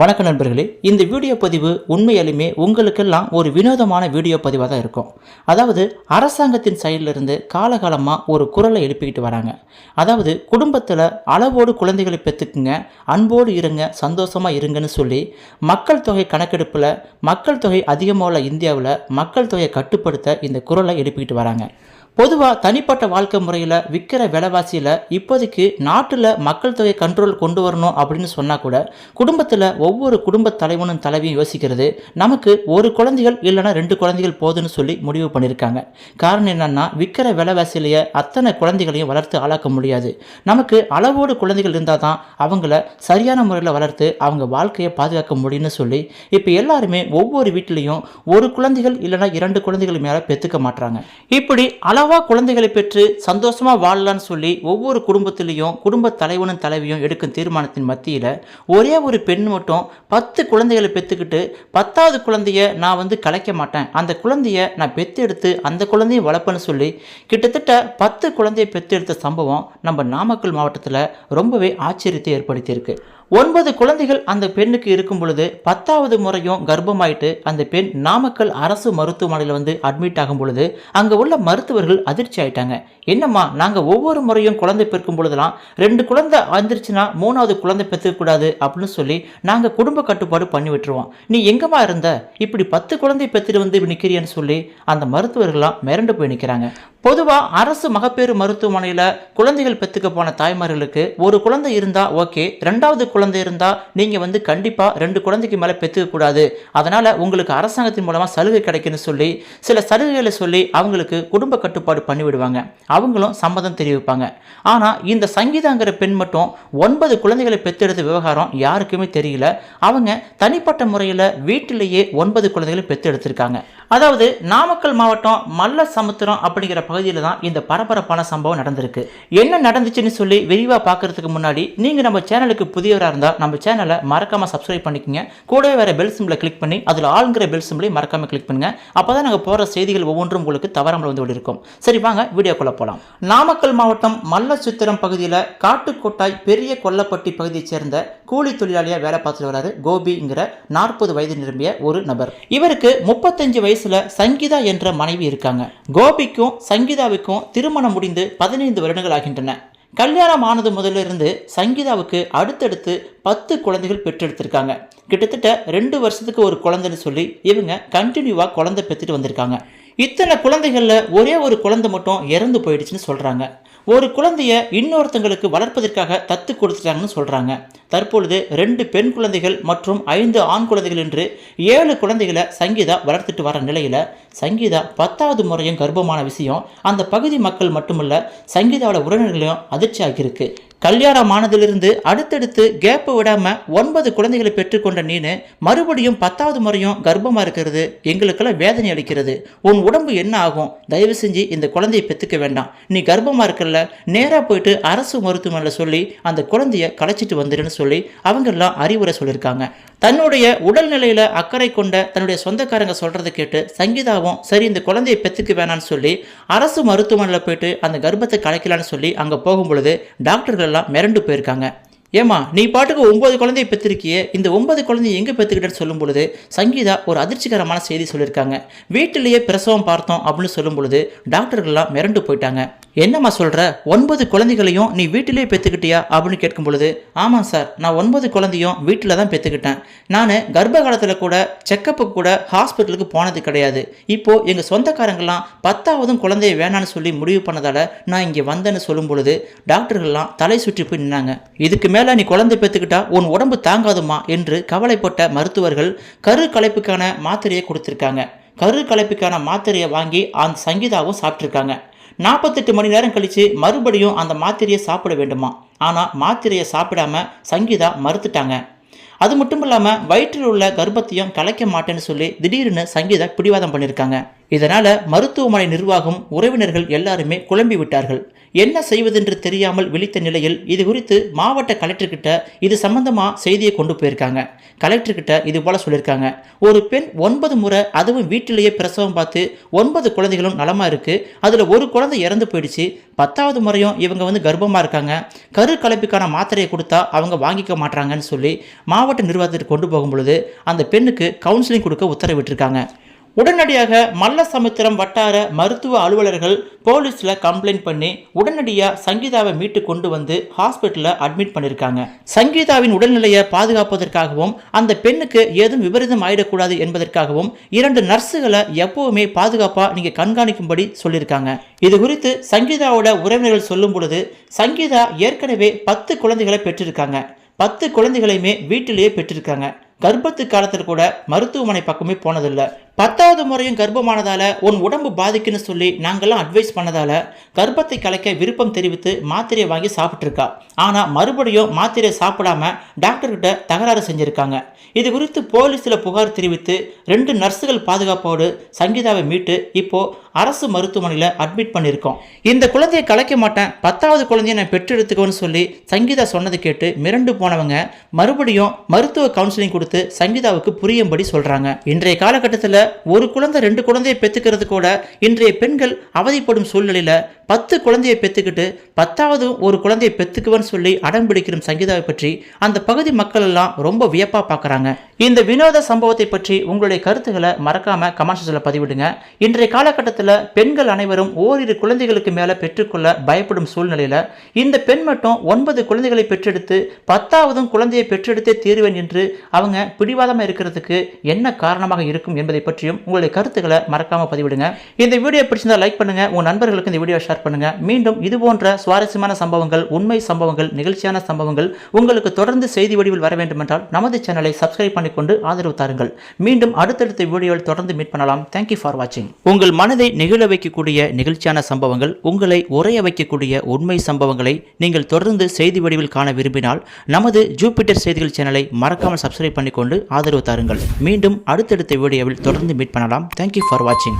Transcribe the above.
வணக்க நண்பர்களே இந்த வீடியோ பதிவு உண்மையாலுமே உங்களுக்கெல்லாம் ஒரு வினோதமான வீடியோ பதிவாக தான் இருக்கும். அதாவது அரசாங்கத்தின் சைடிலிருந்து காலகாலமாக ஒரு குரலை எழுப்பிக்கிட்டு வராங்க. அதாவது குடும்பத்தில் அளவோடு குழந்தைகளை பெற்றுக்குங்க அன்போடு இருங்க சந்தோஷமாக இருங்கன்னு சொல்லி மக்கள் தொகை கணக்கெடுப்பில் மக்கள் தொகை அதிகமாக உள்ள இந்தியாவில் மக்கள் தொகையை கட்டுப்படுத்த இந்த குரலை எழுப்பிக்கிட்டு வராங்க. பொதுவாக தனிப்பட்ட வாழ்க்கை முறையில் விற்கிற விலைவாசியில் இப்போதைக்கு நாட்டில் மக்கள் தொகை கண்ட்ரோல் கொண்டு வரணும் அப்படின்னு சொன்னால் கூட குடும்பத்தில் ஒவ்வொரு குடும்ப தலைவனும் தலைவியும் யோசிக்கிறது நமக்கு ஒரு குழந்தைகள் இல்லைன்னா ரெண்டு குழந்தைகள் போதுன்னு சொல்லி முடிவு பண்ணியிருக்காங்க காரணம் என்னென்னா விற்கிற விலைவாசியிலேயே அத்தனை குழந்தைகளையும் வளர்த்து ஆளாக்க முடியாது. நமக்கு அளவோடு குழந்தைகள் இருந்தால் தான் அவங்கள சரியான முறையில் வளர்த்து அவங்க வாழ்க்கையை பாதுகாக்க முடியும்னு சொல்லி இப்போ எல்லாருமே ஒவ்வொரு வீட்டிலையும் ஒரு குழந்தைகள் இல்லைன்னா இரண்டு குழந்தைகள் மேலே பெற்றுக்க மாட்டாங்க இப்படி அள அளவா குழந்தைகளை பெற்று சந்தோஷமா வாழலாம்னு சொல்லி ஒவ்வொரு குடும்பத்திலையும் குடும்ப தலைவனும் தலைவியும் எடுக்கும் தீர்மானத்தின் மத்தியில் ஒரே ஒரு பெண் மட்டும் பத்து குழந்தைகளை பெற்றுக்கிட்டு பத்தாவது குழந்தைய நான் வந்து கலைக்க மாட்டேன். அந்த குழந்தைய நான் பெத்து எடுத்து அந்த குழந்தையும் வளர்ப்பேன்னு சொல்லி கிட்டத்தட்ட பத்து குழந்தையை பெத்து எடுத்த சம்பவம் நம்ம நாமக்கல் மாவட்டத்தில் ரொம்பவே ஆச்சரியத்தை ஏற்படுத்தியிருக்கு. ஒன்பது குழந்தைகள் அந்த பெண்ணுக்கு இருக்கும் பொழுது பத்தாவது முறையும் கர்ப்பமாயிட்டு அந்த பெண் நாமக்கல் அரசு மருத்துவமனையில் வந்து அட்மிட் ஆகும் பொழுது அங்கே உள்ள மருத்துவர்கள் அதிர்ச்சி ஆயிட்டாங்க. என்னம்மா நாங்கள் ஒவ்வொரு முறையும் குழந்தை பெருக்கும் பொழுதெல்லாம் ரெண்டு குழந்தை வந்துருச்சுன்னா மூணாவது குழந்தை பெற்றுக்கூடாது அப்படின்னு சொல்லி நாங்கள் குடும்ப கட்டுப்பாடு பண்ணி விட்டுருவோம். நீ எங்கம்மா இருந்த? இப்படி பத்து குழந்தை பெற்றுட்டு வந்து நிற்கிறியன்னு சொல்லி அந்த மருத்துவர்கள்லாம் மிரண்டு போய் நிற்கிறாங்க பொதுவாக அரசு மகப்பேறு மருத்துவமனையில் குழந்தைகள் பெற்றுக்க போன தாய்மார்களுக்கு ஒரு குழந்தை இருந்தால் ஓகே ரெண்டாவது குழந்தை இருந்தால் நீங்கள் வந்து கண்டிப்பாக ரெண்டு குழந்தைக்கு மேலே பெற்றுக்கக்கூடாது அதனால் உங்களுக்கு அரசாங்கத்தின் மூலமாக சலுகை கிடைக்குன்னு சொல்லி சில சலுகைகளை சொல்லி அவங்களுக்கு குடும்ப கட்டுப்பாடு பண்ணிவிடுவாங்க. அவங்களும் சம்மதம் தெரிவிப்பாங்க. ஆனால் இந்த சங்கீதாங்கிற பெண் மட்டும் ஒன்பது குழந்தைகளை பெற்றெடுத்த விவகாரம் யாருக்குமே தெரியல. அவங்க தனிப்பட்ட முறையில் வீட்டிலேயே ஒன்பது குழந்தைகளை பெற்றெடுத்திருக்காங்க அதாவது நாமக்கல் மாவட்டம் மல்ல சமுத்திரம் அப்படிங்கிற பகுதியில் தான் இந்த பரபரப்பான சம்பவம் நடந்திருக்கு. என்ன நடந்துச்சுன்னு சொல்லி விரிவாக பார்க்கறதுக்கு முன்னாடி நீங்கள் நம்ம சேனலுக்கு புதியவராக இருந்தால் நம்ம சேனலை மறக்காமல் சப்ஸ்கிரைப் பண்ணிக்கங்க. கூடவே வேறு பெல் சிம்பிளை கிளிக் பண்ணி அதில் ஆளுங்கிற பெல் சிம்பிளை மறக்காமல் கிளிக் பண்ணுங்க. அப்போ தான் நாங்கள் போகிற செய்திகள் ஒவ்வொன்றும் உங்களுக்கு தவறாமல் வந்து இருக்கும் சரி வாங்க வீடியோக்குள்ளே போகலாம் நாமக்கல் மாவட்டம் மல்லசுத்திரம் பகுதியில் காட்டுக்கோட்டாய் பெரிய கொல்லப்பட்டி பகுதியைச் சேர்ந்த கூலி தொழிலாளியாக வேலை பார்த்துட்டு வராரு கோபிங்கிற நாற்பது வயது நிரம்பிய ஒரு நபர். இவருக்கு முப்பத்தஞ்சு வயசுல சங்கீதா என்ற மனைவி இருக்காங்க. கோபிக்கும் சங்கீதாவுக்கும் திருமணம் முடிந்து பதினைந்து வருடங்கள் ஆகின்றன கல்யாணம் ஆனது முதல்ல இருந்து சங்கீதாவுக்கு அடுத்தடுத்து பத்து குழந்தைகள் பெற்றெடுத்திருக்காங்க. கிட்டத்தட்ட ரெண்டு வருஷத்துக்கு ஒரு குழந்தைன்னு சொல்லி இவங்க கண்டினியூவாக குழந்தை பெற்றுட்டு வந்திருக்காங்க. இத்தனை குழந்தைகளில் ஒரே ஒரு குழந்தை மட்டும் இறந்து போயிடுச்சுன்னு சொல்கிறாங்க ஒரு குழந்தைய இன்னொருத்தங்களுக்கு வளர்ப்பதற்காக தத்து கொடுத்துட்டாங்கன்னு சொல்கிறாங்க தற்பொழுது ரெண்டு பெண் குழந்தைகள் மற்றும் ஐந்து ஆண் குழந்தைகள் என்று ஏழு குழந்தைகளை சங்கீதா வளர்த்துட்டு வர நிலையில் சங்கீதா பத்தாவது முறையும் கர்ப்பமான விஷயம். அந்த பகுதி மக்கள் மட்டுமல்ல சங்கீதாவோட உறவினர்களையும் அதிர்ச்சி ஆகியிருக்கு கல்யாணம் ஆனதிலிருந்து அடுத்தடுத்து கேப்பு விடாம ஒன்பது குழந்தைகளை பெற்றுக்கொண்ட நீனு மறுபடியும் பத்தாவது முறையும் கர்ப்பமா இருக்கிறது. எங்களுக்கெல்லாம் வேதனை அளிக்கிறது. உன் உடம்பு என்ன ஆகும்? தயவு செஞ்சு இந்த குழந்தையை பெற்றுக்க வேண்டாம். நீ கர்ப்பமா இருக்கல நேரா போயிட்டு அரசு மருத்துவமனையில் சொல்லி அந்த குழந்தைய கலைச்சிட்டு வந்துடுன்னு சொல்லி அவங்க எல்லாம் அறிவுரை சொல்லியிருக்காங்க. தன்னுடைய உடல்நிலையில அக்கறை கொண்ட தன்னுடைய சொந்தக்காரங்க சொல்றதை கேட்டு சங்கீதாவும் சரி இந்த குழந்தையை பெற்றுக்க வேணாம்னு சொல்லி அரசு மருத்துவமனையில் போயிட்டு அந்த கர்ப்பத்தை கலைக்கலான்னு சொல்லி அங்கே போகும் பொழுது டாக்டர்கள் எல்லாம் மிரண்டு போயிருக்காங்க. ஏமா நீ பாட்டுக்கு ஒன்பது குழந்தையை பெற்றிருக்கிய? இந்த ஒன்பது குழந்தைய எங்கே பெற்றுக்கிட்டேன்னு சொல்லும் பொழுது சங்கீதா ஒரு அதிர்ச்சிகரமான செய்தி சொல்லியிருக்காங்க. வீட்டிலேயே பிரசவம் பார்த்தோம் அப்படின்னு சொல்லும் பொழுது டாக்டர்கள்லாம் மிரண்டு போயிட்டாங்க. என்னம்மா சொல்கிற ஒன்பது குழந்தைகளையும் நீ வீட்டிலேயே பெற்றுக்கிட்டியா? அப்படின்னு கேட்கும் பொழுது ஆமாம் சார் நான் ஒன்பது குழந்தையும் வீட்டில் தான் பெற்றுக்கிட்டேன். நான் கர்ப்ப காலத்தில் கூட செக்கப்புக்கு கூட ஹாஸ்பிட்டலுக்கு போனது கிடையாது. இப்போது எங்கள் சொந்தக்காரங்கள்லாம் பத்தாவதும் குழந்தைய வேணான்னு சொல்லி முடிவு பண்ணதால் நான் இங்கே வந்தேன்னு சொல்லும் பொழுது டாக்டர்கள்லாம் தலை சுற்றி போய் நின்னாங்க. இதுக்கு மேலே நீ குழந்தை பெற்றுக்கிட்டா உன் உடம்பு தாங்காதுமா என்று கவலைப்பட்ட மருத்துவர்கள் கரு கலைப்புக்கான மாத்திரையை கொடுத்துருக்காங்க. கரு கலைப்புக்கான மாத்திரையை வாங்கி அந்த சங்கீதாவும் சாப்பிட்ருக்காங்க நாற்பத்தெட்டு மணி நேரம் கழித்து மறுபடியும் அந்த மாத்திரையை சாப்பிட வேண்டுமா? ஆனால் மாத்திரையை சாப்பிடாம சங்கீதா மறுத்துட்டாங்க. அது மட்டும் இல்லாமல் வயிற்றில் உள்ள கர்ப்பத்தையும் கலைக்க மாட்டேன்னு சொல்லி திடீர்னு சங்கீதா பிடிவாதம் பண்ணியிருக்காங்க. இதனால் மருத்துவமனை நிர்வாகம் உறவினர்கள் எல்லாருமே குழம்பி விட்டார்கள் என்ன செய்வதென்று தெரியாமல் விழித்த நிலையில் இது குறித்து மாவட்ட கலெக்டர்கிட்ட இது சம்பந்தமாக செய்தியை கொண்டு போயிருக்காங்க. கலெக்டர்கிட்ட இது போல சொல்லியிருக்காங்க. ஒரு பெண் ஒன்பது முறை அதுவும் வீட்டிலேயே பிரசவம் பார்த்து ஒன்பது குழந்தைகளும் நலமாக இருக்குது அதில் ஒரு குழந்தை இறந்து போயிடுச்சு. பத்தாவது முறையும் இவங்க வந்து கர்ப்பமாக இருக்காங்க. கரு கலப்பிக்கான மாத்திரையை கொடுத்தா அவங்க வாங்கிக்க மாட்டாங்கன்னு சொல்லி மாவட்ட நிர்வாகத்திற்கு கொண்டு போகும் பொழுது அந்த பெண்ணுக்கு கவுன்சிலிங் கொடுக்க உத்தரவிட்டிருக்காங்க. உடனடியாக மல்லசமுத்திரம் வட்டார மருத்துவ அலுவலர்கள் போலீஸில் கம்ப்ளைண்ட் பண்ணி உடனடியாக சங்கீதாவை மீட்டு கொண்டு வந்து ஹாஸ்பிட்டலில் அட்மிட் பண்ணியிருக்காங்க சங்கீதாவின் உடல்நிலையை பாதுகாப்பதற்காகவும் அந்த பெண்ணுக்கு ஏதும் விபரீதம் ஆயிடக்கூடாது என்பதற்காகவும் இரண்டு நர்ஸுகளை எப்பவுமே பாதுகாப்பாக நீங்கள் கண்காணிக்கும்படி சொல்லியிருக்காங்க இது குறித்து சங்கீதாவோட உறவினர்கள் சொல்லும் பொழுது சங்கீதா ஏற்கனவே பத்து குழந்தைகளை பெற்றிருக்காங்க. பத்து குழந்தைகளையுமே வீட்டிலேயே பெற்றிருக்காங்க. கர்ப்பத்து காலத்தில் கூட மருத்துவமனை பக்கமே போனதில்லை. பத்தாவது முறையும் கர்ப்பமானதால உன் உடம்பு பாதிக்குன்னு சொல்லி நாங்கள்லாம் அட்வைஸ் பண்ணதால கர்ப்பத்தை கலைக்க விருப்பம் தெரிவித்து மாத்திரையை வாங்கி சாப்பிட்ருக்கா ஆனால் மறுபடியும் மாத்திரையை சாப்பிடாம டாக்டர்கிட்ட தகராறு செஞ்சுருக்காங்க. இது குறித்து போலீஸில் புகார் தெரிவித்து ரெண்டு நர்ஸுகள் பாதுகாப்போடு சங்கீதாவை மீட்டு இப்போ அரசு மருத்துவமனையில் அட்மிட் பண்ணியிருக்கோம். இந்த குழந்தையை கலைக்க மாட்டேன். பத்தாவது குழந்தையை நான் பெற்றெடுத்துக்கோன்னு சொல்லி சங்கீதா சொன்னதை கேட்டு மிரண்டு போனவங்க மறுபடியும் மருத்துவ கவுன்சிலிங் கொடுத்து சங்கீதாவுக்கு புரியும்படி சொல்கிறாங்க இன்றைய காலகட்டத்தில் ஒரு குழந்தை ரெண்டு குழந்தையை பெற்றுக்கிறது கூட இன்றைய பெண்கள் அவதிப்படும் சூழ்நிலையில பத்து குழந்தையை பெற்றுக்கிட்டு பத்தாவது ஒரு குழந்தையை பெற்றுக்குவேன்னு சொல்லி அடம் பிடிக்கிற சங்கீதாவை பற்றி அந்த பகுதி மக்கள் எல்லாம் ரொம்ப வியப்பாக பார்க்கறாங்க இந்த வினோத சம்பவத்தை பற்றி உங்களுடைய கருத்துக்களை மறக்காமல் கமெண்ட்ஸில் பதிவிடுங்க. இன்றைய காலகட்டத்தில் பெண்கள் அனைவரும் ஓரிரு குழந்தைகளுக்கு மேலே பெற்றுக்கொள்ள பயப்படும் சூழ்நிலையில் இந்த பெண் மட்டும் ஒன்பது குழந்தைகளை பெற்றெடுத்து பத்தாவதும் குழந்தையை பெற்றெடுத்தே தீருவேன் என்று அவங்க பிடிவாதமாக இருக்கிறதுக்கு என்ன காரணமாக இருக்கும் என்பதை பற்றியும் உங்களுடைய கருத்துக்களை மறக்காம பதிவிடுங்க. இந்த வீடியோ பிடிச்சிருந்தா லைக் பண்ணுங்க. உங்கள் நண்பர்களுக்கு இந்த வீடியோ ஷேர் பண்ணுங்க. மீண்டும் இது போன்ற சுவாரஸ்யமான சம்பவங்கள் உண்மை சம்பவங்கள் நிகழ்ச்சியான சம்பவங்கள் உங்களுக்கு தொடர்ந்து செய்தி வடிவில் வர வேண்டுமென்றால் நமது சேனலை சப்ஸ்கிரைப் பண்ணிக்கொண்டு ஆதரவு தாருங்கள். மீண்டும் அடுத்தடுத்த வீடியோவில் தொடர்ந்து மீட் பண்ணலாம். தேங்க்யூ ஃபார் வாட்சிங் உங்கள் மனதை நெகிழ வைக்கக்கூடிய நிகழ்ச்சியான சம்பவங்கள் உங்களை உரைய வைக்கக்கூடிய உண்மை சம்பவங்களை நீங்கள் தொடர்ந்து செய்தி வடிவில் காண விரும்பினால் நமது ஜூபிட்டர் செய்திகள் சேனலை மறக்காமல் சப்ஸ்கிரைப் பண்ணிக்கொண்டு ஆதரவு தாருங்கள். மீண்டும் அடுத்தடுத்த வீடியோவில் தொடர்ந்து தொடர்ந்து மீட் பண்ணலாம். தேங்க்யூ ஃபார் வாட்சிங்